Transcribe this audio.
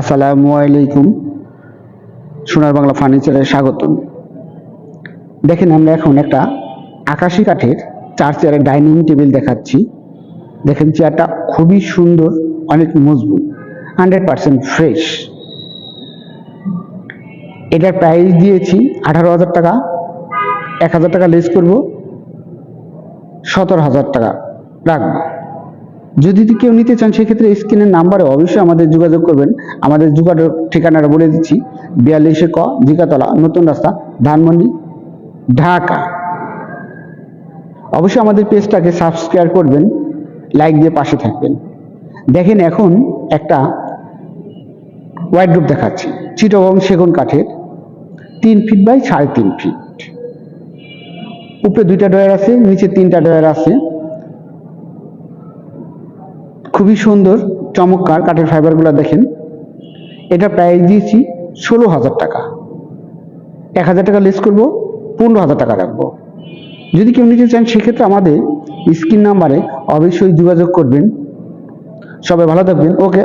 আসসালামু আলাইকুম। সোনার বাংলা ফার্নিচারে স্বাগতম। দেখেন, আমরা এখন একটা আকাশি কাঠের চার চেয়ারের ডাইনিং টেবিল দেখাচ্ছি। দেখেন, চেয়ারটা খুবই সুন্দর, অনেক মজবুত, হান্ড্রেড পার্সেন্ট ফ্রেশ। এটার প্রাইস দিয়েছি আঠারো হাজার টাকা। এক হাজার টাকা লেস করব, সতেরো হাজার টাকা রাখব। যদি কেউ নিতে চান, সেক্ষেত্রে স্ক্রিনের নাম্বারে অবশ্যই আমাদের যোগাযোগ করবেন। আমাদের যোগাযোগ ঠিকানাটা বলে দিচ্ছি, বিয়াল্লিশে ক, জিকাতলা, নতুন রাস্তা, ধানমন্ডি, ঢাকা। অবশ্যই আমাদের পেজটাকে সাবস্ক্রাইব করবেন, লাইক দিয়ে পাশে থাকবেন। দেখেন এখন একটা ওয়াইড্রোপ দেখাচ্ছি, চিটগং সেগুন কাঠের তিন ফিট বাই সাড়ে তিন ফিট উপরে দুইটা ডয়ার আছে, নিচে তিনটা ডয়ার আছে। খুবই সুন্দর, চমৎকার কাঠের ফাইবারগুলো দেখেন। এটা প্রাইস দিয়েছি ষোলো হাজার টাকা। এক হাজার টাকা লেস করব, পনেরো হাজার টাকা রাখব। যদি কেউ নিতে চান, সেক্ষেত্রে আমাদের স্ক্রিন নাম্বারে অবশ্যই যোগাযোগ করবেন। সবাই ভালো থাকবেন। ওকে